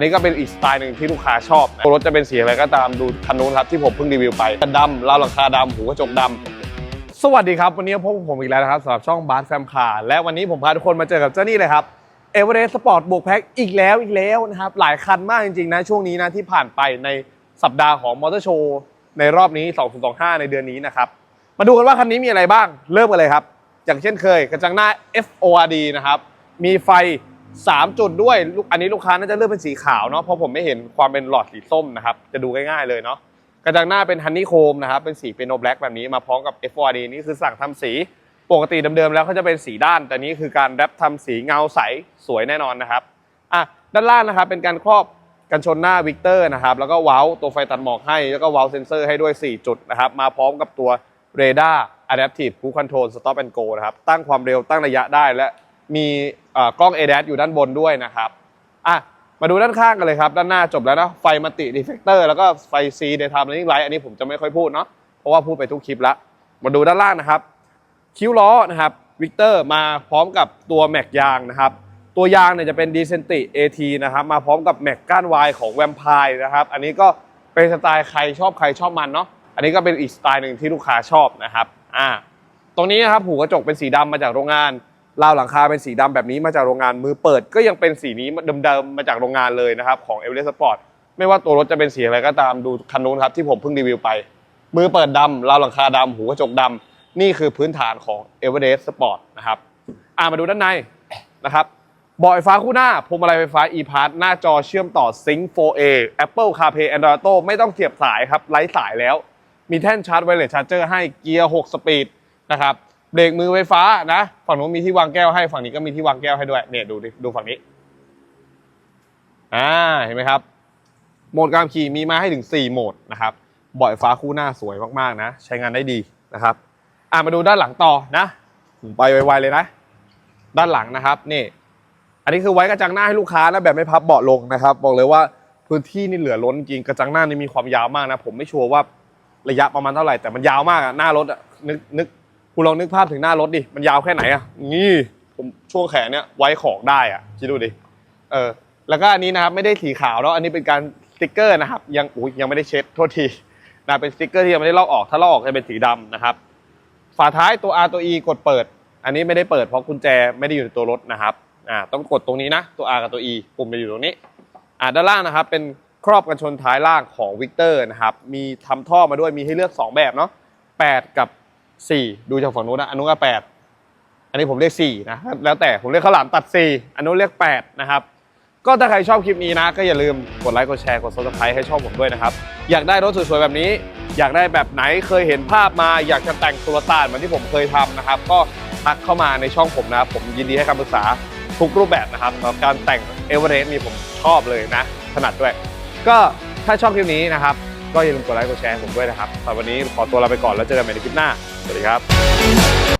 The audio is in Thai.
นนี้ก็เป็นอีกสไตล์หนึ่งที่ลูกค้าชอบตัวรถจะเป็นสีอะไรก็ตามดูคันนู้นครับที่ผมเพิ่งรีวิวไปกันดำราวหลังคาดำหูกระจกดำสวัสดีครับวันนี้พบกับผมอีกแล้วนะครับสำหรับช่องบาร์แฟมคาร์และวันนี้ผมพาทุกคนมาเจอกับเจ้านี่เลยครับเอเวอเรสต์สปอร์ตบวกแพ็กอีกแล้วอีกแล้วนะครับหลายคันมากจริงๆนะช่วงนี้นะที่ผ่านไปในสัปดาห์ของมอเตอร์โชว์ในรอบนี้ 2025 ในเดือนนี้นะครับมาดูกันว่าคันนี้มีอะไรบ้างเริ่มกันเลยครับ อย่างเช่นเคยกระจังหน้า FORD นะครับมีไฟ 3 จุดด้วยลูกอันนี้ลูกค้าน่าจะเลือกเป็นสีขาวเนาะเพราะผมไม่เห็นความเป็นหลอดสีส้มนะครับ จะดูง่ายๆเลยเนาะกระจังหน้าเป็นฮันนี่โคมนะครับ เป็นสีเปโนแบล็กแบบนี้มาพร้อมกับ FORD นี่คือสั่งทำสีปกติเดิมๆแล้วเขาจะเป็นสีด้าน แต่นี้คือการแรปทำสีเงาใสสวยแน่นอนนะครับอะด้านล่างนะครับเป็นการครอบกันชนหน้าวิกเตอร์นะครับแล้วก็ว้าตัวไฟตัดหมอกให้แล้วก็ว้าเซนเซอร์ให้ด้วย 4 จุดนะครับมาพร้อมกับตัวเรดาร์ Adaptive Cruise Control Stop and Go นะครับตั้งความเร็วตั้งระยะได้และ มีกล้อง ADAS อยู่ด้านบนด้วยนะครับอะมาดูด้านข้างกันเลยครับ ด้านหน้าจบแล้วนะไฟมัลติดีเฟกเตอร์แล้วก็ไฟ C Daytime Running Light อันนี้ผมจะไม่ค่อยพูดเนาะเพราะว่าพูดไปทุกคลิปแล้ว มาดูด้านล่างนะครับ คิ้วล้อนะครับวิกเตอร์มาพร้อมกับตัวแม็กยางนะครับตัวยางเนี่ยจะเป็นดีเซนติ AT นะครับมาพร้อมกับแม็กก้านวายของแวมไพร์นะครับอันนี้ก็เป็นสไตล์ใครชอบใครชอบมันเนาะอันนี้ก็เป็นอีกสไตล์หนึ่งที่ลูกค้าชอบนะครับอ่าตรงนี้นะครับหูกระจกเป็นสีดำมาจากโรงงาน ราวหลังคาเป็นสีดำแบบนี้มาจากโรงงานมือเปิด ก็ยังเป็นสีนี้เดิมๆมาจากโรงงานเลยนะครับของ e v e r e s t Sport ไม่ว่าตัวรถจะเป็นสีอะไรก็ตามดูคันนู้นครับที่ผมเพิ่งรีวิวไป มือเปิดดำราวหลังคาดำหูกระจกดำนี่คือพื้นฐานของ e v e r e s t Sport นะครับอ่ามาดูด้านในนะครับบาะไฟฟ้าคู่หน้าพวงมาลัยไฟฟ้า e-pass หน้าจอเชื่อมต่อ Sync 4A Apple CarPlay Android Auto ไม่ต้องเสียบสายครับไร้สายแล้ว มีแท่นชาร์จไวเลสชาร์เจอร์ให้เกียร์ 6 สปีดนะครับ เบรกมือไฟฟ้านะฝั่งนู้นมีที่วางแก้วให้ฝั่งนี้ก็มีที่วางแก้วให้ด้วยเนี่ยดูดิดูฝั่งนี้อ่าเห็นไหมครับ โหมดการขี่มีมาให้ถึง 4 โหมดนะครับบาะไฟฟ้าคู่หน้าสวยมากๆนะ ใช้งานได้ดีนะครับ อ่ามาดูด้านหลังต่อนะผมไปไวๆเลยนะ ด้านหลังนะครับนี่ อันนี้คือไว้กระจังหน้าให้ลูกค้านะแบบไม่พับเบาะลงนะครับ บอกเลยว่าพื้นที่นี่เหลือล้นจริงกระจังหน้านี่มีความยาวมากนะ ผมไม่ชัวร์ว่าระยะประมาณเท่าไหร่แต่มันยาวมากอะหน้ารถอะนึกนึก คุณลองนึกภาพถึงหน้ารถดิ มันยาวแค่ไหนอะนี่ผมช่วงแขนเนี่ยไว้ของได้อะ คิดดูดิ เออ แล้วก็อันนี้นะครับไม่ได้สีขาวแล้วอันนี้เป็นการสติกเกอร์นะครับ ยังอุ้ยยังไม่ได้เช็ดโทษทีนะเป็นสติกเกอร์ที่ยังไม่ได้ลอกออก ถ้าลอกออกจะเป็นสีดำนะครับ ฝาท้ายตัว R ตัว E กดเปิด อันนี้ไม่ได้เปิดเพราะกุญแจไม่ได้อยู่ในตัวรถนะครับ อ่า ต้องกดตรงนี้นะ ตัว R กับตัว E ปุ่มจะอยู่ตรงนี้ อ่า ด้านล่างนะครับ เป็นครอบกันชนท้ายล่างของวิกเตอร์นะครับ มีทำท่อมาด้วย มีให้เลือก 2 แบบเนาะ8กับ 4 ดูจากฝั่งนู้นนะอันนู้นก็8อันนี้ผมเรียก4นะแล้วแต่ผมเรียกข้าวหลามตัด 4 อันนู้นเรียก 8 นะครับ ก็ถ้าใครชอบคลิปนี้นะ ก็อย่าลืมกดไลค์กดแชร์กด subscribe ให้ช่องผมด้วยนะครับ อยากได้รถสวยๆแบบนี้ อยากได้แบบไหนเคยเห็นภาพมา อยากจะแต่งตัวตาดเหมือนที่ผมเคยทำนะครับ ก็ทักเข้ามาในช่องผมนะครับผมยินดีให้คำปรึกษาทุกรูปแบบนะครับสำหรับการแต่งเอเวอเรสต์นี่ผมชอบเลยนะถนัดด้วย ก็ถ้าชอบคลิปนี้นะครับ ก็อย่าลืมกดไลค์กดแชร์ผมด้วยนะครับสำหรับวันนี้ขอตัวลาไปก่อนแล้วเจอกันใหม่ในคลิปหน้า สวัสดีครับ